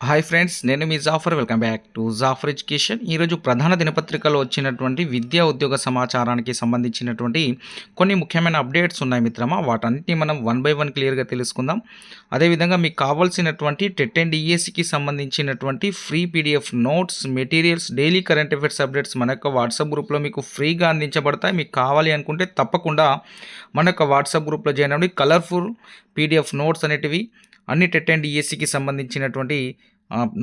Hi friends నేను మీ Jaffar welcome back to Jaffar education ఈరోజు ప్రధాన దినపత్రికలో వచ్చినటువంటి విద్యా ఉద్యోగ సమాచారానికి సంబంధించినటువంటి కొన్ని ముఖ్యమైన అప్డేట్స్ ఉన్నాయి మిత్రమా. వాటన్నిటిని మనం వన్ బై వన్ క్లియర్గా తెలుసుకుందాం. అదేవిధంగా మీకు కావాల్సినటువంటి టెట్ అండ్ ఈఎస్సికి సంబంధించినటువంటి free PDF notes materials daily current affairs updates మన యొక్క వాట్సాప్ గ్రూప్లో మీకు ఫ్రీగా అందించబడతాయి. మీకు కావాలి అనుకుంటే తప్పకుండా మన యొక్క వాట్సాప్ గ్రూప్లో జాయిన్ అవ్వండి. కలర్ఫుల్ పీడిఎఫ్ నోట్స్ అనేటివి అన్ని టెట్ అండ్ ఈఎస్సికి సంబంధించినటువంటి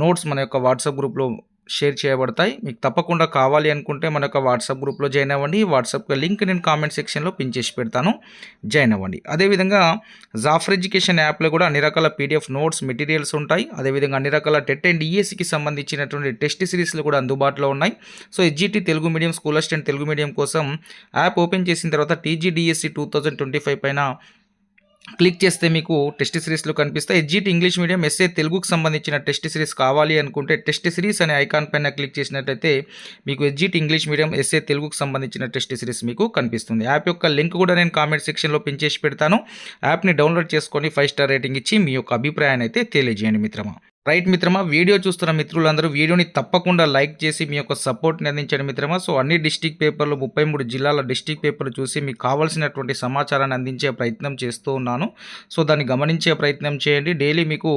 నోట్స్ మన యొక్క వాట్సాప్ గ్రూప్లో షేర్ చేయబడతాయి. మీకు తప్పకుండా కావాలి అనుకుంటే మన యొక్క వాట్సాప్ గ్రూప్లో జాయిన్ అవ్వండి. వాట్సాప్ లింక్ నేను కామెంట్ సెక్షన్లో పిన్ చేసి పెడతాను. జాయిన్ అవ్వండి. అదేవిధంగా జాఫర్ ఎడ్యుకేషన్ యాప్లో కూడా అన్ని రకాల పీడిఎఫ్ నోట్స్ మెటీరియల్స్ ఉంటాయి. అదేవిధంగా అన్ని రకాల టెట్ అండ్ ఈఎస్సికి సంబంధించినటువంటి టెస్ట్ సిరీస్లు కూడా అందుబాటులో ఉన్నాయి. So SGT Telugu medium school assistant Telugu medium కోసం యాప్ ఓపెన్ చేసిన తర్వాత TGDSC two thousand twenty five పైన క్లిక్ చేస్తే మీకు టెస్ట్ సిరీస్లు కనిపిస్తాయి. ఎడ్జిట్ ఇంగ్లీష్ మీడియం ఎస్ఏ తెలుగుకు సంబంధించిన టెస్ట్ సిరీస్ కావాలి అనుకుంటే టెస్ట్ సిరీస్ అనే ఐకాన్ పైన క్లిక్ చేసినట్లయితే మీకు ఎడ్జిట్ ఇంగ్లీష్ మీడియం ఎస్ఏ తెలుగుకు సంబంధించిన టెస్ట్ సిరీస్ మీకు కనిపిస్తుంది. యాప్ యొక్క లింక్ కూడా నేను కామెంట్ సెక్షన్లో పిన్ చేసి పెడతాను. యాప్ని డౌన్లోడ్ చేసుకొని ఫైవ్ స్టార్ రేటింగ్ ఇచ్చి మీ యొక్క అభిప్రాయాన్ని అయితే తెలియజేయండి మిత్రమా. రైట్ మిత్రమా వీడియో చూస్తున్న మిత్రులందరూ వీడియోని తప్పకుండా లైక్ చేసి మీ యొక్క సపోర్ట్ని అందించండి మిత్రమా. సో అన్ని డిస్టిక్ పేపర్లు ముప్పై మూడు జిల్లాల డిస్టిక్ పేపర్లు చూసి మీకు కావాల్సినటువంటి సమాచారాన్ని అందించే ప్రయత్నం చేస్తూ ఉన్నాను. సో దాన్ని గమనించే ప్రయత్నం చేయండి. డైలీ మీకు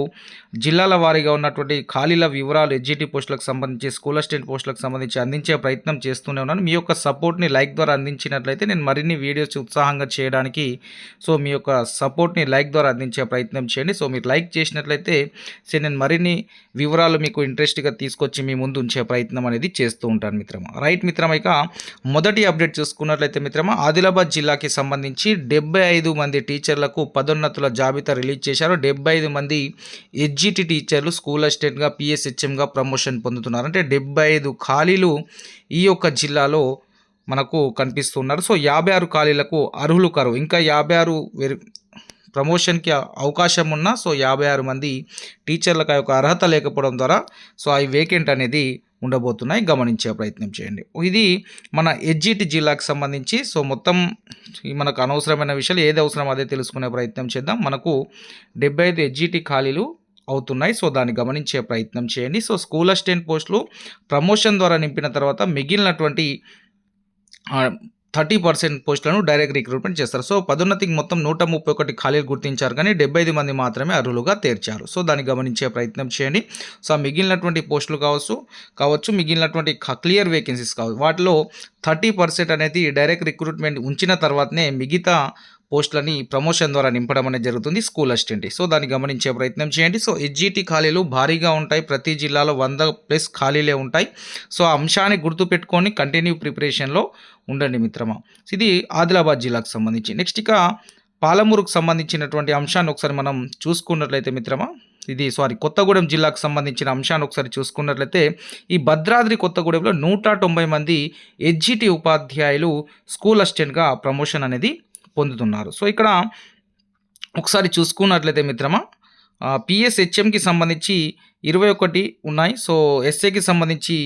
జిల్లాల వారీగా ఉన్నటువంటి ఖాళీల వివరాలు ఎడ్జిటి పోస్టులకు సంబంధించి స్కూల్ అసిస్టెంట్ పోస్టులకు సంబంధించి అందించే ప్రయత్నం చేస్తూనే ఉన్నాను. మీ యొక్క సపోర్ట్ని లైక్ ద్వారా అందించినట్లయితే నేను మరిన్ని వీడియోస్ ఉత్సాహంగా చేయడానికి సో మీ యొక్క సపోర్ట్ని లైక్ ద్వారా అందించే ప్రయత్నం చేయండి. సో మీరు లైక్ చేసినట్లయితే సో నేను మరి మరిన్ని వివరాలు మీకు ఇంట్రెస్ట్గా తీసుకొచ్చి మీ ముందు ఉంచే ప్రయత్నం అనేది చేస్తూ ఉంటాను మిత్రమా. రైట్ మిత్రమా ఇక మొదటి అప్డేట్ చూసుకున్నట్లయితే మిత్రమా ఆదిలాబాద్ జిల్లాకి సంబంధించి డెబ్బై ఐదు మంది టీచర్లకు పదోన్నతుల జాబితా రిలీజ్ చేశారు. డెబ్బై ఐదు మంది ఎడ్జిటి టీచర్లు స్కూల్ అసిస్టెంట్గా పిఎస్హెచ్ఎంగా ప్రమోషన్ పొందుతున్నారు. అంటే డెబ్బై ఐదు ఖాళీలు ఈ యొక్క జిల్లాలో మనకు కనిపిస్తున్నారు. సో యాభై ఆరు ఖాళీలకు అర్హులు కరువు ఇంకా యాభై ఆరు ప్రమోషన్కి అవకాశం ఉన్న సో యాభై ఆరు మంది టీచర్లకు ఆ యొక్క అర్హత లేకపోవడం ద్వారా సో అవి వేకెంట్ అనేది ఉండబోతున్నాయి. గమనించే ప్రయత్నం చేయండి. ఇది మన ఎడ్జిటి జిల్లాకు సంబంధించి సో మొత్తం మనకు అనవసరమైన విషయాలు ఏది అవసరం అదే తెలుసుకునే ప్రయత్నం చేద్దాం. మనకు డెబ్బై ఐదు ఎడ్జిటి ఖాళీలు అవుతున్నాయి. సో దాన్ని గమనించే ప్రయత్నం చేయండి. సో స్కూల్ అసిస్టెంట్ పోస్టులు ప్రమోషన్ ద్వారా నింపిన తర్వాత మిగిలినటువంటి థర్టీ పర్సెంట్ పోస్టులను డైరెక్ట్ రిక్రూట్మెంట్ చేస్తారు. సో పదోన్నతికి మొత్తం నూట ముప్పై ఒకటి ఖాళీలు గుర్తించారు. కానీ డెబ్బై ఐదు మంది మాత్రమే అర్హులుగా తీర్చారు. సో దాన్ని గమనించే ప్రయత్నం చేయండి. సో మిగిలినటువంటి పోస్టులు కావచ్చు కావచ్చు మిగిలినటువంటి క్లియర్ వేకెన్సీస్ కావచ్చు వాటిలో థర్టీ పర్సెంట్ అనేది డైరెక్ట్ రిక్రూట్మెంట్ ఉంచిన తర్వాతనే మిగతా పోస్టులని ప్రమోషన్ ద్వారా నింపడం అనేది జరుగుతుంది స్కూల్ అసిస్టెంట్ సో దాన్ని గమనించే ప్రయత్నం చేయండి. సో హెచ్జిటి ఖాళీలు భారీగా ఉంటాయి. ప్రతి జిల్లాలో వంద ప్లస్ ఖాళీలే ఉంటాయి. సో ఆ అంశాన్ని గుర్తుపెట్టుకొని కంటిన్యూ ప్రిపరేషన్లో ఉండండి మిత్రమా. ఇది ఆదిలాబాద్ జిల్లాకు సంబంధించి. నెక్స్ట్ ఇక పాలమూరుకు సంబంధించినటువంటి అంశాన్ని ఒకసారి మనం చూసుకున్నట్లయితే మిత్రమా ఇది సారీ కొత్తగూడెం జిల్లాకు సంబంధించిన అంశాన్ని ఒకసారి చూసుకున్నట్లయితే ఈ భద్రాద్రి కొత్తగూడెంలో నూట తొంభై మంది హెచ్జిటి ఉపాధ్యాయులు స్కూల్ అసిస్టెంట్గా ప్రమోషన్ అనేది పొందుతున్నారు. సో ఇక్కడ ఒకసారి చూసుకున్నట్లయితే మిత్రమా పిఎస్హెచ్ఎంకి సంబంధించి ఇరవై ఒకటి ఉన్నాయి. సో ఎస్ఏకి సంబంధించి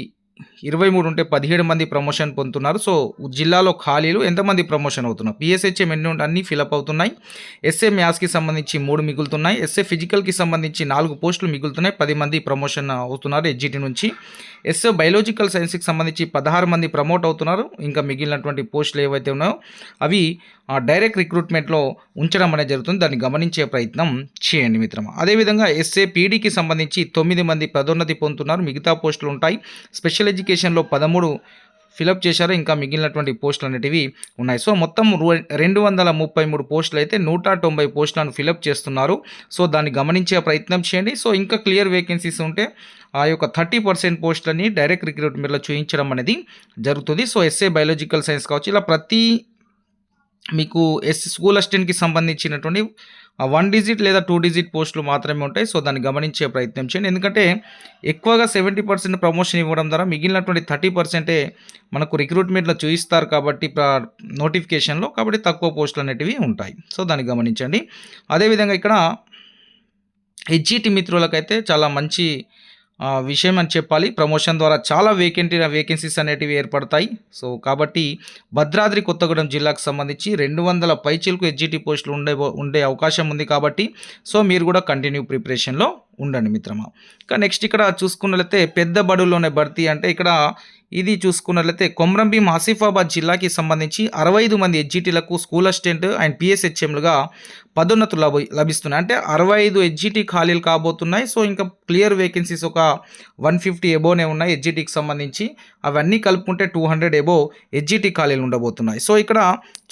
ఇరవై మూడు ఉంటే పదిహేడు మంది ప్రమోషన్ పొందుతున్నారు. సో జిల్లాలో ఖాళీలు ఎంతమంది ప్రమోషన్ అవుతున్నారు? పిఎస్హెచ్ఎం ఎన్ని ఉంటే అన్నీ ఫిలప్ అవుతున్నాయి. ఎస్ఏ మ్యాథ్స్కి సంబంధించి మూడు మిగులుతున్నాయి. ఎస్ఏ ఫిజికల్కి సంబంధించి నాలుగు పోస్టులు మిగులుతున్నాయి. పది మంది ప్రమోషన్ అవుతున్నారు ఎడ్జిటి నుంచి. ఎస్ఏ బయోలాజికల్ సైన్స్కి సంబంధించి పదహారు మంది ప్రమోట్ అవుతున్నారు. ఇంకా మిగిలినటువంటి పోస్టులు ఏవైతే ఉన్నాయో అవి డైరెక్ట్ రిక్రూట్మెంట్లో ఉంచడం అనేది జరుగుతుంది. దాన్ని గమనించే ప్రయత్నం చేయండి మిత్రమా. అదేవిధంగా ఎస్ఏ పీడీకి సంబంధించి తొమ్మిది మంది పదోన్నతి పొందుతున్నారు. మిగతా పోస్టులు ఉంటాయి. స్పెషల్ ఎడ్యుకేషన్లో పదమూడు ఫిలప్ చేశారు ఇంకా మిగిలినటువంటి పోస్టులు అనేటివి ఉన్నాయి. సో మొత్తం రెండు వందల ముప్పై మూడు పోస్టులు అయితే నూట తొంభై పోస్టులను ఫిలప్ చేస్తున్నారు. సో దాన్ని గమనించే ప్రయత్నం చేయండి. సో ఇంకా క్లియర్ వేకెన్సీస్ ఉంటే ఆ యొక్క థర్టీ పర్సెంట్ పోస్టులని డైరెక్ట్ రిక్రూట్మెంట్లో చూపించడం అనేది జరుగుతుంది. సో ఎస్ఏ బయాలజికల్ సైన్స్ కావచ్చు ఇలా ప్రతి మీకు ఎస్ స్కూల్ అసిస్టెంట్కి సంబంధించినటువంటి వన్ డిజిట్ లేదా టూ డిజిట్ పోస్టులు మాత్రమే ఉంటాయి. సో దాన్ని గమనించే ప్రయత్నం చేయండి. ఎందుకంటే ఎక్కువగా సెవెంటీ పర్సెంట్ ప్రమోషన్ ఇవ్వడం ద్వారా మిగిలినటువంటి థర్టీ పర్సెంటే మనకు రిక్రూట్మెంట్లో చూయిస్తారు కాబట్టి నోటిఫికేషన్లో కాబట్టి తక్కువ పోస్టులు అనేటివి ఉంటాయి. సో దాన్ని గమనించండి. అదేవిధంగా ఇక్కడ హెచ్జిటి మిత్రులకైతే చాలా మంచి విషయం అని చెప్పాలి. ప్రమోషన్ ద్వారా చాలా వేకెంటీ వేకెన్సీస్ అనేటివి ఏర్పడతాయి. సో కాబట్టి భద్రాద్రి కొత్తగూడెం జిల్లాకు సంబంధించి రెండు వందల పైచీలకు హెచ్జిటి పోస్టులు ఉండే ఉండే అవకాశం ఉంది కాబట్టి సో మీరు కూడా కంటిన్యూ ప్రిపరేషన్లో ఉండండి మిత్రమా. ఇంకా నెక్స్ట్ ఇక్కడ చూసుకున్నట్లయితే పెద్ద బడుల్లోనే భర్తీ అంటే ఇక్కడ ఇది చూసుకున్నట్లయితే కొమ్రంభీం ఆసిఫాబాద్ జిల్లాకి సంబంధించి అరవై ఐదు మంది ఎడ్జిటీలకు స్కూల్ అసిస్టెంట్ అండ్ పిఎస్హెచ్ఎంలుగా పదోన్నతులు లభి లభిస్తున్నాయి. అంటే అరవై ఐదు ఎడ్జిటీ ఖాళీలు కాబోతున్నాయి. సో ఇంకా క్లియర్ వేకెన్సీస్ ఒక వన్ ఫిఫ్టీ ఎబోనే ఉన్నాయి ఎడ్జిటీకి సంబంధించి. అవన్నీ కలుపుకుంటే టూ హండ్రెడ్ ఎబో ఎడ్జిటీ ఖాళీలు ఉండబోతున్నాయి. సో ఇక్కడ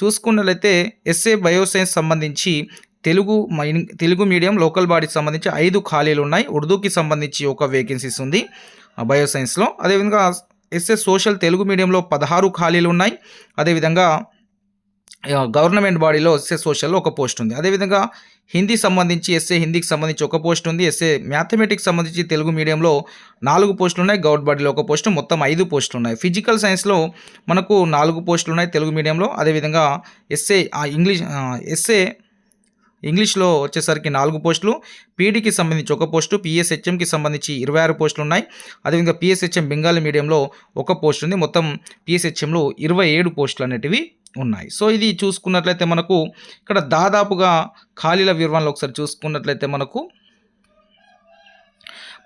చూసుకున్నట్లయితే ఎస్ఏ బయోసైన్స్ సంబంధించి తెలుగు మైన్ తెలుగు మీడియం లోకల్ బాడీకి సంబంధించి ఐదు ఖాళీలు ఉన్నాయి. ఉర్దూకి సంబంధించి ఒక వేకెన్సీస్ ఉంది. బయోసైన్స్లో. అదేవిధంగా ఎస్ఎస్ సోషల్ తెలుగు మీడియంలో పదహారు ఖాళీలు ఉన్నాయి. అదేవిధంగా గవర్నమెంట్ బాడీలో ఎస్ఏ సోషల్లో ఒక పోస్ట్ ఉంది. అదేవిధంగా హిందీ సంబంధించి ఎస్ఏ హిందీకి సంబంధించి ఒక పోస్ట్ ఉంది. ఎస్ఏ మ్యాథమెటిక్స్ సంబంధించి తెలుగు మీడియంలో నాలుగు పోస్టులు ఉన్నాయి. గౌడ్ బాడీలో ఒక పోస్టు మొత్తం ఐదు పోస్టులు ఉన్నాయి. ఫిజికల్ సైన్స్లో మనకు నాలుగు పోస్టులు ఉన్నాయి తెలుగు మీడియంలో. అదేవిధంగా ఎస్ఏ ఆ, ఇంగ్లీష్ ఎస్ఏ ఇంగ్లీష్లో వచ్చేసరికి నాలుగు పోస్టులు పీడీకి సంబంధించి ఒక పోస్టు పిఎస్హెచ్ఎంకి సంబంధించి ఇరవై ఆరు పోస్టులు ఉన్నాయి. అదేవిధంగా పిఎస్హెచ్ఎం బెంగాలీ మీడియంలో ఒక పోస్ట్ ఉంది. మొత్తం పిఎస్హెచ్ఎంలో ఇరవై ఏడు పోస్టులు అనేటివి ఉన్నాయి. సో ఇది చూసుకున్నట్లయితే మనకు ఇక్కడ దాదాపుగా ఖాళీల వివరాలు ఒకసారి చూసుకున్నట్లయితే మనకు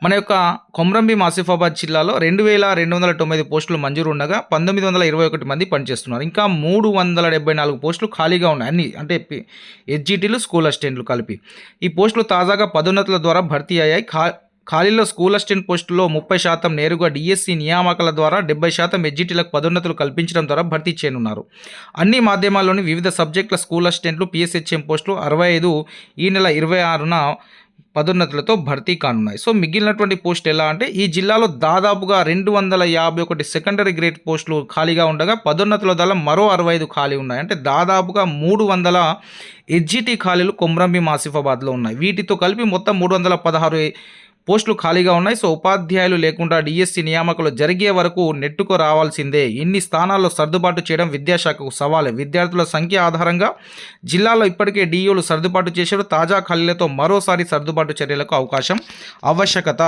మన యొక్క కొమ్రంభీం ఆసిఫాబాద్ జిల్లాలో రెండు వేల రెండు వందల తొమ్మిది పోస్టులు మంజూరు ఉండగా పంతొమ్మిది వందల ఇరవై ఒకటి మంది పనిచేస్తున్నారు. ఇంకా మూడు వందల డెబ్బై నాలుగు పోస్టులు ఖాళీగా ఉన్నాయి. అన్ని అంటే ఎస్జిటీలు స్కూల్ అసిస్టెంట్లు కలిపి. ఈ పోస్టులు తాజాగా పదోన్నతుల ద్వారా భర్తీ అయ్యాయి. ఖా ఖాళీలో స్కూల్ అసిస్టెంట్ పోస్టులో ముప్పై శాతం నేరుగా డిఎస్సి నియామకాల ద్వారా డెబ్బై శాతం హెచ్జిటీలకు పదోన్నతులు కల్పించడం ద్వారా భర్తీ చేయనున్నారు. అన్ని మాధ్యమాల్లోని వివిధ సబ్జెక్టుల స్కూల్ అసిస్టెంట్లు పిఎస్హెచ్ఎం పోస్టులు అరవై ఐదు ఈ నెల ఇరవై ఆరున పదోన్నతులతో భర్తీ కానున్నాయి. సో మిగిలినటువంటి పోస్ట్ ఎలా అంటే ఈ జిల్లాలో దాదాపుగా రెండు వందల యాభై ఒకటి సెకండరీ గ్రేడ్ పోస్టులు ఖాళీగా ఉండగా పదోన్నతుల దళం మరో అరవై ఐదు ఖాళీ ఉన్నాయి. అంటే దాదాపుగా మూడు వందల ఎడ్జిటీ ఖాళీలు కొమ్రంభీం ఆసిఫాబాద్లో ఉన్నాయి. వీటితో కలిపి మొత్తం మూడు వందల పదహారు పోస్టులు ఖాళీగా ఉన్నాయి. సో ఉపాధ్యాయులు లేకుండా డిఎస్సి నియామకాలు జరిగే వరకు నెట్టుకు రావాల్సిందే. ఇన్ని స్థానాల్లో సర్దుబాటు చేయడం విద్యాశాఖకు సవాలే. విద్యార్థుల సంఖ్య ఆధారంగా జిల్లాలో ఇప్పటికే డిఈలు సర్దుబాటు చేశారు. తాజా ఖాళీలతో మరోసారి సర్దుబాటు చర్యలకు అవకాశం ఆవశ్యకత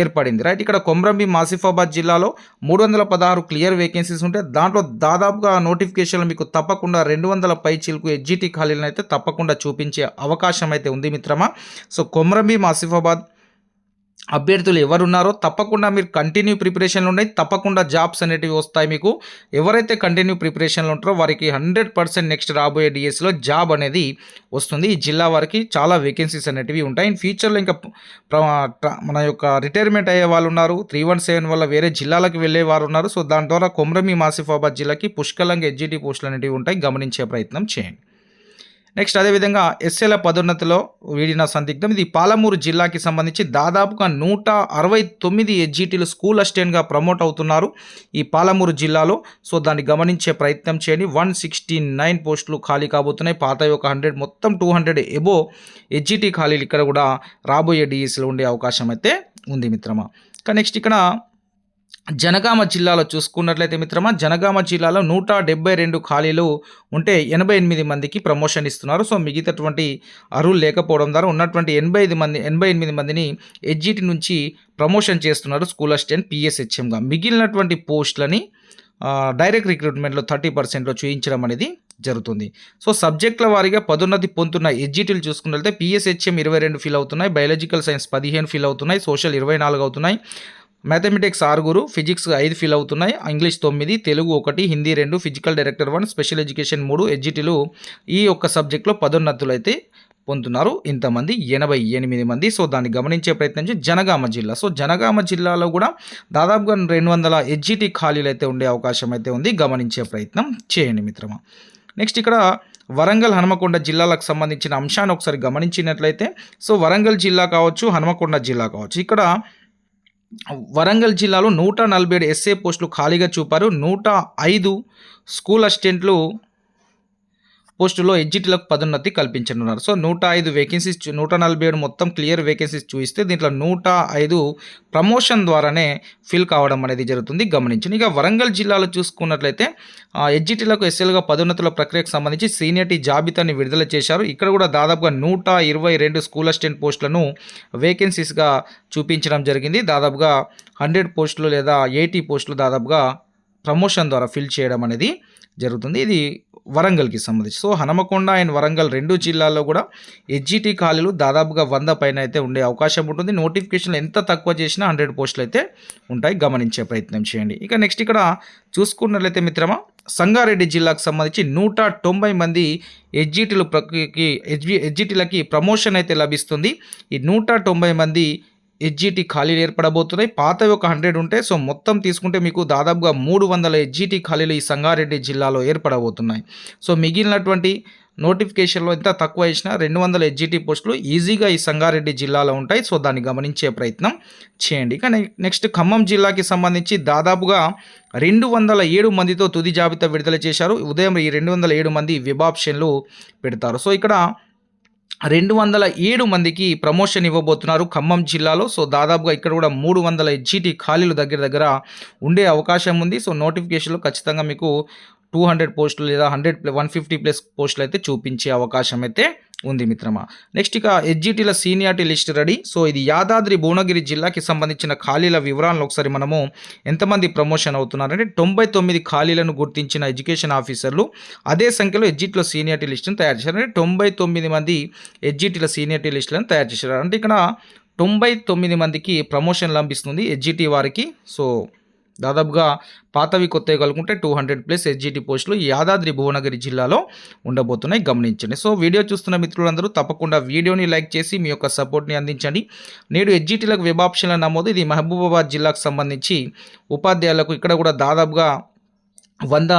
ఏర్పడింది. రైట్ ఇక్కడ కొమ్రంబి మాసిఫాబాద్ జిల్లాలో మూడు వందల పదహారు క్లియర్ వేకెన్సీస్ ఉంటే దాంట్లో దాదాపుగా నోటిఫికేషన్లు మీకు తప్పకుండా రెండు వందల పై చిలుకు ఎడ్జిటి ఖాళీలను అయితే తప్పకుండా చూపించే అవకాశం అయితే ఉంది మిత్రమా. సో కొమ్రంబి మాసిఫాబాద్ అభ్యర్థులు ఎవరున్నారో తప్పకుండా మీరు కంటిన్యూ ప్రిపరేషన్లు ఉన్నాయి తప్పకుండా జాబ్స్ అనేటివి వస్తాయి మీకు. ఎవరైతే కంటిన్యూ ప్రిపరేషన్లు ఉంటారో వారికి హండ్రెడ్ పర్సెంట్ నెక్స్ట్ రాబోయే డిఎస్లో జాబ్ అనేది వస్తుంది. ఈ జిల్లా వారికి చాలా వేకెన్సీస్ అనేటివి ఉంటాయి. ఇన్ ఫ్యూచర్లో ఇంకా మన యొక్క రిటైర్మెంట్ అయ్యే వాళ్ళు ఉన్నారు. త్రీ వన్ సెవెన్ వల్ల వేరే జిల్లాలకు వెళ్ళే వారు ఉన్నారు. సో దాని ద్వారా కొమ్రమి మాసిఫాబాద్ జిల్లాకి పుష్కలంగా హెచ్జిటి పోస్టులు అనేటివి ఉంటాయి. గమనించే ప్రయత్నం చేయండి. నెక్స్ట్ అదేవిధంగా ఎస్ఏల పదోన్నతిలో వీడిన సందిగ్ధం. ఇది పాలమూరు జిల్లాకి సంబంధించి దాదాపుగా నూట అరవై తొమ్మిది హెచ్జిటీలు స్కూల్ అసిస్టెంట్గా ప్రమోట్ అవుతున్నారు ఈ పాలమూరు జిల్లాలో. సో దాన్ని గమనించే ప్రయత్నం చేయండి. వన్ సిక్స్టీ నైన్ పోస్టులు ఖాళీ కాబోతున్నాయి. పాత ఒక హండ్రెడ్ మొత్తం టూ హండ్రెడ్ ఎబో హెచ్జిటి ఖాళీలు ఇక్కడ కూడా రాబోయే డిఎస్లో ఉండే అవకాశం అయితే ఉంది మిత్రమా. నెక్స్ట్ ఇక్కడ జనగామ జిల్లాలో చూసుకున్నట్లయితే మిత్రమా జనగామ జిల్లాలో నూట డెబ్బై రెండు ఖాళీలు ఉంటే ఎనభై ఎనిమిది మందికి ప్రమోషన్ ఇస్తున్నారు. సో మిగతాటువంటి అర్హులు లేకపోవడం ద్వారా ఉన్నటువంటి ఎనభై ఐదు మంది ఎనభై ఎనిమిది మందిని ఎడ్జిటి నుంచి ప్రమోషన్ చేస్తున్నారు స్కూల్ అసిస్టెంట్ పిఎస్హెచ్ఎంగా. మిగిలినటువంటి పోస్టులని డైరెక్ట్ రిక్రూట్మెంట్లో థర్టీ పర్సెంట్లో చూయించడం అనేది జరుగుతుంది. సో సబ్జెక్టుల వారీగా పదోన్నతి పొందుతున్న ఎడ్జిటీలు చూసుకున్నట్లయితే పిఎస్హెచ్ఎం ఇరవై రెండు ఫీల్ అవుతున్నాయి బయాలజికల్ సైన్స్ పదిహేను ఫీల్ అవుతున్నాయి సోషల్ ఇరవై నాలుగు అవుతున్నాయి. మ్యాథమెటిక్స్ ఆరుగురు ఫిజిక్స్ ఐదు ఫీల్ అవుతున్నాయి. ఇంగ్లీష్ తొమ్మిది తెలుగు ఒకటి హిందీ రెండు physical director one special education మూడు ఎడ్జిటీలు ఈ యొక్క సబ్జెక్ట్లో పదోన్నతులు అయితే పొందుతున్నారు. ఇంతమంది ఎనభై ఎనిమిది మంది. సో దాన్ని గమనించే ప్రయత్నం చేసి జనగామ జిల్లా. సో జనగామ జిల్లాలో కూడా దాదాపుగా రెండు వందల ఎడ్జిటీ ఖాళీలు అయితే ఉండే అవకాశం అయితే ఉంది. గమనించే ప్రయత్నం చేయండి మిత్రమా. నెక్స్ట్ ఇక్కడ వరంగల్ హనుమకొండ జిల్లాలకు సంబంధించిన అంశాన్ని ఒకసారి గమనించినట్లయితే సో వరంగల్ జిల్లా కావచ్చు హనుమకొండ జిల్లా కావచ్చు. ఇక్కడ వరంగల్ జిల్లాలో నూట నలభై ఏడు ఎస్ఏ పోస్టులు ఖాళీగా చూపారు. నూట ఐదు స్కూల్ అసిస్టెంట్లు పోస్టులో ఎగ్జిట్లకు పదోన్నతి కల్పించనున్నారు. సో నూట ఐదు వేకెన్సీస్ నూట నలభై ఏడు మొత్తం క్లియర్ వేకెన్సీస్ చూపిస్తే దీంట్లో నూట ఐదు ప్రమోషన్ ద్వారానే ఫిల్ కావడం అనేది జరుగుతుంది. గమనించండి. ఇక వరంగల్ జిల్లాలో చూసుకున్నట్లయితే ఎడ్జిటీలకు ఎస్ఎల్గా పదోన్నతుల ప్రక్రియకు సంబంధించి సీనియర్టీ జాబితాని విడుదల చేశారు. ఇక్కడ కూడా దాదాపుగా నూట ఇరవై రెండు స్కూల్ అసిస్టెంట్ పోస్టులను వేకెన్సీస్గా చూపించడం జరిగింది. దాదాపుగా హండ్రెడ్ పోస్టులు లేదా ఎయిటీ పోస్టులు దాదాపుగా ప్రమోషన్ ద్వారా ఫిల్ చేయడం అనేది జరుగుతుంది. ఇది వరంగల్కి సంబంధించి. సో హనమకొండ అండ్ వరంగల్ రెండు జిల్లాల్లో కూడా హెచ్జిటి ఖాళీలు దాదాపుగా వంద పైన అయితే ఉండే అవకాశం ఉంటుంది. నోటిఫికేషన్లు ఎంత తక్కువ చేసినా హండ్రెడ్ పోస్టులు అయితే ఉంటాయి. గమనించే ప్రయత్నం చేయండి. ఇక నెక్స్ట్ ఇక్కడ చూసుకున్నట్లయితే మిత్రమా సంగారెడ్డి జిల్లాకు సంబంధించి నూట తొంభై మంది హెచ్జిటీలు ప్రకి హెచ్జి హెచ్జిటీలకి ప్రమోషన్ అయితే లభిస్తుంది. ఈ నూట తొంభై మంది హెచ్జిటి ఖాళీలు ఏర్పడబోతున్నాయి. పాతవి ఒక హండ్రెడ్ ఉంటే సో మొత్తం తీసుకుంటే మీకు దాదాపుగా మూడు వందల హెచ్జిటి ఖాళీలు ఈ సంగారెడ్డి జిల్లాలో ఏర్పడబోతున్నాయి. సో మిగిలినటువంటి నోటిఫికేషన్లో ఎంత తక్కువ ఇచ్చినా రెండు వందల హెచ్జిటి పోస్టులు ఈజీగా ఈ సంగారెడ్డి జిల్లాలో ఉంటాయి. సో దాన్ని గమనించే ప్రయత్నం చేయండి. కానీ నెక్స్ట్ ఖమ్మం జిల్లాకి సంబంధించి దాదాపుగా రెండు వందల ఏడు మందితో తుది జాబితా విడుదల చేశారు. ఉదయం ఈ రెండు వందల ఏడు మంది విభాప్షన్లు పెడతారు. సో ఇక్కడ రెండు వందల ఏడు మందికి ప్రమోషన్ ఇవ్వబోతున్నారు ఖమ్మం జిల్లాలో. సో దాదాపుగా ఇక్కడ కూడా మూడు వందల జీటీ ఖాళీలు దగ్గర దగ్గర ఉండే అవకాశం ఉంది. సో నోటిఫికేషన్లో ఖచ్చితంగా మీకు టూ హండ్రెడ్ పోస్టులు లేదా హండ్రెడ్ వన్ ఫిఫ్టీ ప్లస్ పోస్టులు అయితే చూపించే అవకాశం అయితే ఉంది మిత్రమా. నెక్స్ట్ ఇక హెచ్జిటీల సీనియారిటీ లిస్ట్ రెడీ సో ఇది యాదాద్రి భువనగిరి జిల్లాకి సంబంధించిన ఖాళీల వివరాలను ఒకసారి మనము ఎంతమంది ప్రమోషన్ అవుతున్నారంటే తొంభై తొమ్మిది ఖాళీలను గుర్తించిన ఎడ్యుకేషన్ ఆఫీసర్లు అదే సంఖ్యలో హెచ్జిటీల సీనియారిటీ లిస్టును తయారు చేశారు. అంటే తొంభై తొమ్మిది మంది ఎడ్జిటీల సీనియారిటీ లిస్టులను తయారు చేశారు. అంటే ఇక్కడ తొంభై తొమ్మిది మందికి ప్రమోషన్ లభిస్తుంది ఎడ్జిటీ వారికి. సో దాదాపుగా పాతవి కొత్తవి కలుగుంటే టూ హండ్రెడ్ ప్లస్ ఎస్జిటి పోస్టులు యాదాద్రి భువనగిరి జిల్లాలో ఉండబోతున్నాయి. గమనించండి. సో వీడియో చూస్తున్న మిత్రులందరూ తప్పకుండా వీడియోని లైక్ చేసి మీ యొక్క సపోర్ట్ని అందించండి. నేడు ఎస్జిటీలకు వెబ్ ఆప్షన్ల నమోదు. ఇది మహబూబాబాద్ జిల్లాకు సంబంధించి ఉపాధ్యాయులకు ఇక్కడ కూడా దాదాపుగా వంద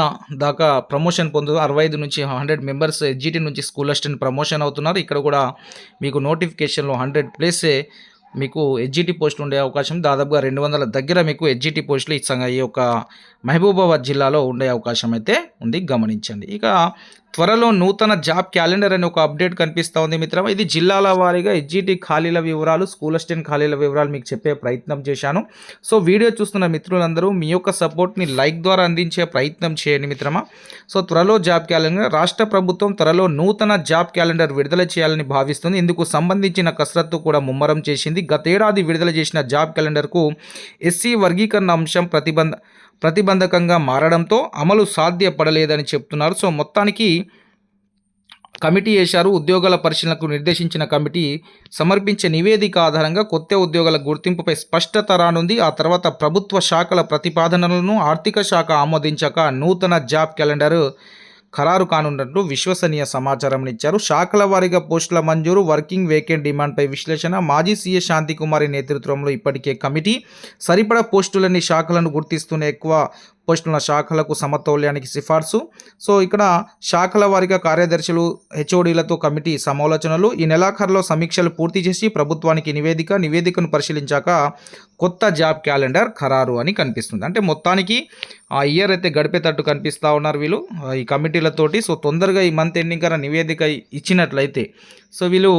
దాకా ప్రమోషన్ పొందు అరవై ఐదు నుంచి హండ్రెడ్ మెంబర్స్ ఎస్జిటి నుంచి స్కూల్ అసిస్టెంట్ ప్రమోషన్ అవుతున్నారు. ఇక్కడ కూడా మీకు నోటిఫికేషన్లో హండ్రెడ్ ప్లేసే మీకు హెచ్జిటి పోస్టులు ఉండే అవకాశం దాదాపుగా రెండు వందల దగ్గర మీకు హెచ్జిటి పోస్టులు ఇస్తాం. ఈ యొక్క మహబూబాబాద్ జిల్లాలో ఉండే అవకాశం అయితే ఉంది. గమనించండి. ఇక త్వరలో నూతన జాబ్ క్యాలెండర్ అనే ఒక అప్డేట్ కనిపిస్తూ ఉంది మిత్రమా. ఇది జిల్లాల వారీగా హెచ్జిటి ఖాళీల వివరాలు స్కూల్ అసిస్టెంట్ ఖాళీల వివరాలు మీకు చెప్పే ప్రయత్నం చేశాను. సో వీడియో చూస్తున్న మిత్రులందరూ మీ యొక్క సపోర్ట్ని లైక్ ద్వారా అందించే ప్రయత్నం చేయండి మిత్రమా. సో త్వరలో జాబ్ క్యాలెండర్ రాష్ట్ర ప్రభుత్వం త్వరలో నూతన జాబ్ క్యాలెండర్ విడుదల చేయాలని భావిస్తుంది. ఇందుకు సంబంధించిన కసరత్తు కూడా ముమ్మరం చేసింది. గతేడాది విడుదల చేసిన జాబ్ క్యాలెండర్కు ఎస్సీ వర్గీకరణ అంశం ప్రతిబంధ ప్రతిబంధకంగా మారడంతో అమలు సాధ్యపడలేదని చెప్తున్నారు. సో మొత్తానికి కమిటీ వేశారు. ఉద్యోగాల పరిశీలనకు నిర్దేశించిన కమిటీ సమర్పించే నివేదిక ఆధారంగా కొత్త ఉద్యోగాల గుర్తింపుపై స్పష్టత రానుంది. ఆ తర్వాత ప్రభుత్వ శాఖల ప్రతిపాదనలను ఆర్థిక శాఖ ఆమోదించాక నూతన జాబ్ క్యాలెండర్ ఖరారు కానున్నట్లు విశ్వసనీయ సమాచారం ఇచ్చారు. శాఖల వారీగా పోస్టుల మంజూరు వర్కింగ్ వేకెంట్ డిమాండ్పై విశ్లేషణ మాజీ సీఎస్ శాంతికుమారి నేతృత్వంలో ఇప్పటికే కమిటీ. సరిపడా పోస్టులని శాఖలను గుర్తిస్తూనే ఎక్కువ పోస్టుల శాఖలకు సమతౌల్యానికి సిఫార్సు. సో ఇక్కడ శాఖల వారీగా కార్యదర్శులు హెచ్ఓడీలతో కమిటీ సమాలోచనలు ఈ నెలాఖరులో సమీక్షలు పూర్తి చేసి ప్రభుత్వానికి నివేదిక నివేదికను పరిశీలించాక కొత్త జాబ్ క్యాలెండర్ ఖరారు అని కనిపిస్తుంది. అంటే మొత్తానికి ఆ ఇయర్ అయితే గడిపేటట్టు కనిపిస్తూ ఉన్నారు వీళ్ళు ఈ కమిటీలతోటి. సో తొందరగా ఈ మంత్ ఎండింగ్ కన్నా నివేదిక ఇచ్చినట్లయితే సో వీళ్ళు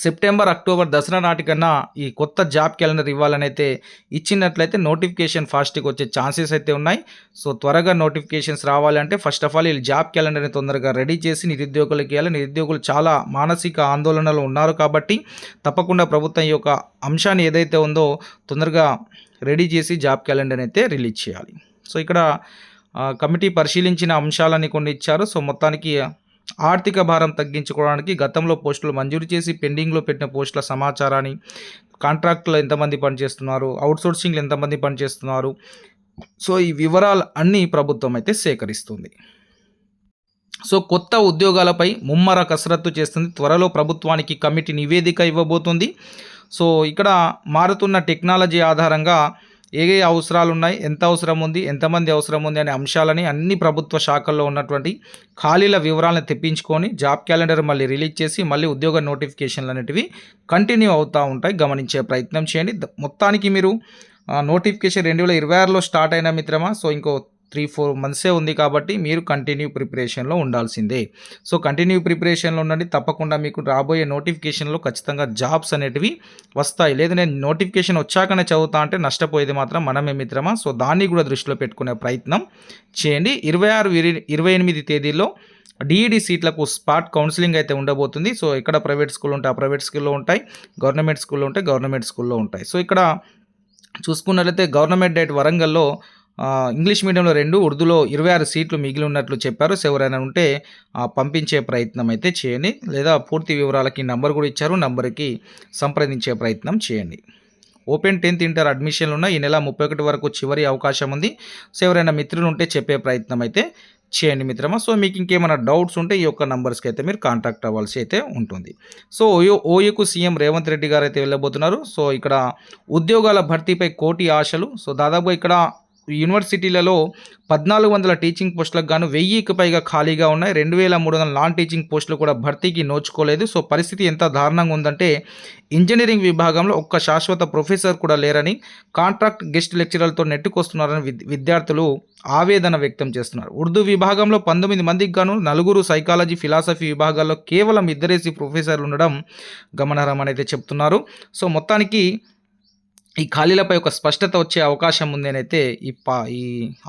సెప్టెంబర్ అక్టోబర్ దసరా నాటికన్నా ఈ కొత్త జాబ్ క్యాలెండర్ ఇవ్వాలనైతే ఇచ్చినట్లయితే నోటిఫికేషన్ ఫాస్ట్గా వచ్చే ఛాన్సెస్ అయితే ఉన్నాయి. సో త్వరగా నోటిఫికేషన్స్ రావాలంటే ఫస్ట్ ఆఫ్ ఆల్ వీళ్ళు జాబ్ క్యాలెండర్ని తొందరగా రెడీ చేసి నిరుద్యోగులకి ఇవ్వాలి నిరుద్యోగులు చాలా మానసిక ఆందోళనలో ఉన్నారు కాబట్టి తప్పకుండా ప్రభుత్వం ఈ యొక్క అంశాన్ని ఏదైతే ఉందో తొందరగా రెడీ చేసి జాబ్ క్యాలెండర్ అయితే రిలీజ్ చేయాలి. సో ఇక్కడ కమిటీ పరిశీలించిన అంశాలని కొన్ని ఇచ్చారు. సో మొత్తానికి ఆర్థిక భారం తగ్గించుకోవడానికి గతంలో పోస్టులు మంజూరు చేసి పెండింగ్లో పెట్టిన పోస్టుల సమాచారాన్ని కాంట్రాక్టులు ఎంతమంది పనిచేస్తున్నారు అవుట్సోర్సింగ్లు ఎంతమంది పనిచేస్తున్నారు. సో ఈ వివరాలు అన్నీ ప్రభుత్వం అయితే సేకరిస్తుంది. సో కొత్త ఉద్యోగాలపై ముమ్మర కసరత్తు చేస్తుంది. త్వరలో ప్రభుత్వానికి కమిటీ నివేదిక ఇవ్వబోతుంది. సో ఇక్కడ మారుతున్న టెక్నాలజీ ఆధారంగా ఏ ఏ అవసరాలు ఉన్నాయి ఎంత అవసరం ఉంది ఎంతమంది అవసరం ఉంది అనే అంశాలని అన్ని ప్రభుత్వ శాఖల్లో ఉన్నటువంటి ఖాళీల వివరాలను తెప్పించుకొని జాబ్ క్యాలెండర్ మళ్ళీ రిలీజ్ చేసి మళ్ళీ ఉద్యోగ నోటిఫికేషన్లు అనేటివి కంటిన్యూ అవుతూ ఉంటాయి. గమనించే ప్రయత్నం చేయండి. మొత్తానికి మీరు నోటిఫికేషన్ రెండు వేల ఇరవై ఆరులో స్టార్ట్ అయిన మిత్రమా? సో ఇంకో త్రీ ఫోర్ మంత్సే ఉంది కాబట్టి మీరు కంటిన్యూ ప్రిపరేషన్లో ఉండాల్సిందే. సో కంటిన్యూ ప్రిపరేషన్లో ఉండండి. తప్పకుండా మీకు రాబోయే నోటిఫికేషన్లో ఖచ్చితంగా జాబ్స్ అనేటివి వస్తాయి. లేదు నేను నోటిఫికేషన్ వచ్చాకనే చదువుతా అంటే నష్టపోయేది మాత్రం మనమే మిత్రమా? సో దాన్ని కూడా దృష్టిలో పెట్టుకునే ప్రయత్నం చేయండి. ఇరవై ఆరు ఇరవై ఎనిమిది తేదీలో డిఈడి సీట్లకు స్పాట్ కౌన్సిలింగ్ అయితే ఉండబోతుంది. సో ఇక్కడ ప్రైవేట్ స్కూల్ ఉంటాయి ఆ ప్రైవేట్ స్కూల్లో ఉంటాయి. గవర్నమెంట్ స్కూల్లో ఉంటాయి గవర్నమెంట్ స్కూల్లో ఉంటాయి. సో ఇక్కడ చూసుకున్నట్లయితే గవర్నమెంట్ డైట్ వరంగల్లో ఇంగ్లీష్ మీడియంలో రెండు ఉర్దూలో ఇరవై ఆరు సీట్లు మిగిలి ఉన్నట్లు చెప్పారు. సో ఎవరైనా ఉంటే పంపించే ప్రయత్నం అయితే చేయండి. లేదా పూర్తి వివరాలకి నంబర్ కూడా ఇచ్చారు. నంబర్కి సంప్రదించే ప్రయత్నం చేయండి. ఓపెన్ టెన్త్ ఇంటర్ అడ్మిషన్లు ఉన్న ఈ నెల ముప్పై ఒకటి వరకు చివరి అవకాశం ఉంది. సో ఎవరైనా మిత్రులు ఉంటే చెప్పే ప్రయత్నం అయితే చేయండి మిత్రమా. సో మీకు ఇంకేమైనా డౌట్స్ ఉంటే ఈ యొక్క నంబర్స్కి అయితే మీరు కాంటాక్ట్ అవ్వాల్సి అయితే ఉంటుంది. సో ఓయో ఓయూకు సీఎం రేవంత్ రెడ్డి గారు అయితే వెళ్ళబోతున్నారు. సో ఇక్కడ ఉద్యోగాల భర్తీపై కోటి ఆశలు. సో దాదాపు ఇక్కడ యూనివర్సిటీలలో పద్నాలుగు వందల టీచింగ్ పోస్టులకు గాను వెయ్యికి పైగా ఖాళీగా ఉన్నాయి. రెండు వేల మూడు వందల నాన్ టీచింగ్ పోస్టులు కూడా భర్తీకి నోచుకోలేదు. సో పరిస్థితి ఎంత దారుణంగా ఉందంటే ఇంజనీరింగ్ విభాగంలో ఒక్క శాశ్వత ప్రొఫెసర్ కూడా లేరని కాంట్రాక్ట్ గెస్ట్ లెక్చరర్లతో నెట్టుకొస్తున్నారని విద్- విద్యార్థులు ఆవేదన వ్యక్తం చేస్తున్నారు. ఉర్దూ విభాగంలో పంతొమ్మిది మందికి గాను నలుగురు సైకాలజీ ఫిలాసఫీ విభాగాల్లో కేవలం ఇద్దరేసి ప్రొఫెసర్లు ఉండడం గమనార్హం అనేది అయితే చెప్తున్నారు. సో మొత్తానికి ఈ ఖాళీలపై ఒక స్పష్టత వచ్చే అవకాశం ఉందని అయితే ఈ పా ఈ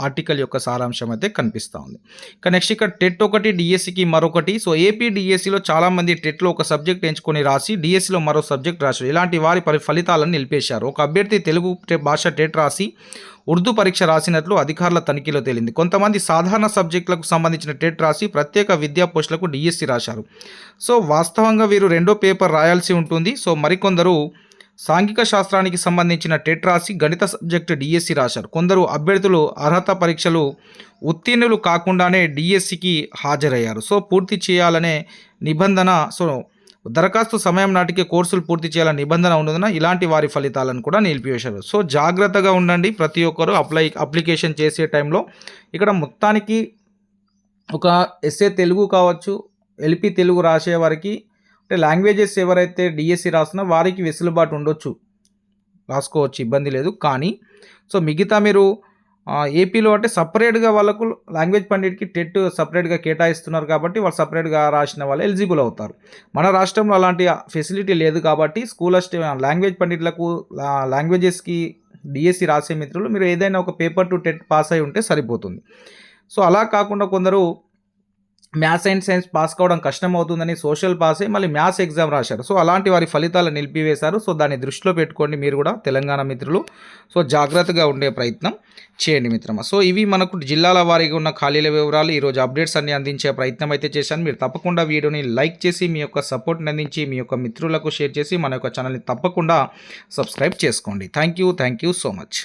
ఆర్టికల్ యొక్క సారాంశం అయితే కనిపిస్తూ ఉంది. ఇక నెక్స్ట్ ఇక్కడ టెట్ ఒకటి డిఎస్సికి మరొకటి. సో ఏపీ డిఎస్సిలో చాలామంది టెట్లో ఒక సబ్జెక్ట్ ఎంచుకొని రాసి డిఎస్సిలో మరో సబ్జెక్ట్ రాశారు. ఇలాంటి వారి పరి ఫలితాలను నిలిపేశారు. ఒక అభ్యర్థి తెలుగు భాష టెట్ రాసి ఉర్దూ పరీక్ష రాసినట్లు అధికారుల తనిఖీలో తేలింది. కొంతమంది సాధారణ సబ్జెక్టులకు సంబంధించిన టెట్ రాసి ప్రత్యేక విద్యా పోస్టులకు డిఎస్సి రాశారు. సో వాస్తవంగా వీరు రెండో పేపర్ రాయాల్సి ఉంటుంది. సో మరికొందరు సాంఘిక శాస్త్రానికి సంబంధించిన టెట్ రాసి గణిత సబ్జెక్టు డిఎస్సి రాశారు. కొందరు అభ్యర్థులు అర్హత పరీక్షలు ఉత్తీర్ణులు కాకుండానే డిఎస్సికి హాజరయ్యారు. సో పూర్తి చేయాలనే నిబంధన సో దరఖాస్తు సమయం నాటికి కోర్సులు పూర్తి చేయాలని నిబంధన ఉన్నందున ఇలాంటి వారి ఫలితాలను కూడా నిలిపివేశారు. సో జాగ్రత్తగా ఉండండి. ప్రతి ఒక్కరు అప్లై అప్లికేషన్ చేసే టైంలో ఇక్కడ మొత్తానికి ఒక ఎస్ఏ తెలుగు కావచ్చు ఎల్పి తెలుగు రాసే వారికి అంటే లాంగ్వేజెస్ ఎవరైతే డిఎస్సి రాసినా వారికి వెసులుబాటు ఉండొచ్చు. రాసుకోవచ్చు ఇబ్బంది లేదు. కానీ సో మిగతా మీరు ఏపీలో అంటే సపరేట్గా వాళ్ళకు లాంగ్వేజ్ పండిట్కి టెట్ సపరేట్గా కేటాయిస్తున్నారు కాబట్టి వాళ్ళు సపరేట్గా రాసిన వాళ్ళు ఎలిజిబుల్ అవుతారు. మన రాష్ట్రంలో అలాంటి ఫెసిలిటీ లేదు కాబట్టి స్కూల్ లాంగ్వేజ్ పండిట్లకు లాంగ్వేజెస్కి డిఎస్సి రాసే మిత్రులు మీరు ఏదైనా ఒక పేపర్ టు టెట్ పాస్ అయి ఉంటే సరిపోతుంది. సో అలా కాకుండా కొందరు మ్యాథ్స్ అండ్ సైన్స్ పాస్ కావడం కష్టం అవుతుందని సోషల్ పాస్ అయ్యి మళ్ళీ మ్యాథ్స్ ఎగ్జామ్ రాశారు. సో అలాంటి వారి ఫలితాలు నిలిపివేశారు. సో దాన్ని దృష్టిలో పెట్టుకోండి మీరు కూడా తెలంగాణ మిత్రులు. సో జాగ్రత్తగా ఉండే ప్రయత్నం చేయండి మిత్రమా. సో ఇవి మనకు జిల్లాల వారీగా ఉన్న ఖాళీల వివరాలు ఈరోజు అప్డేట్స్ అన్ని అందించే ప్రయత్నం అయితే చేశాను. మీరు తప్పకుండా వీడియోని లైక్ చేసి మీ యొక్క సపోర్ట్ని అందించి మీ యొక్క మిత్రులకు షేర్ చేసి మన యొక్క ఛానల్ని తప్పకుండా సబ్స్క్రైబ్ చేసుకోండి. Thank you thank you so much.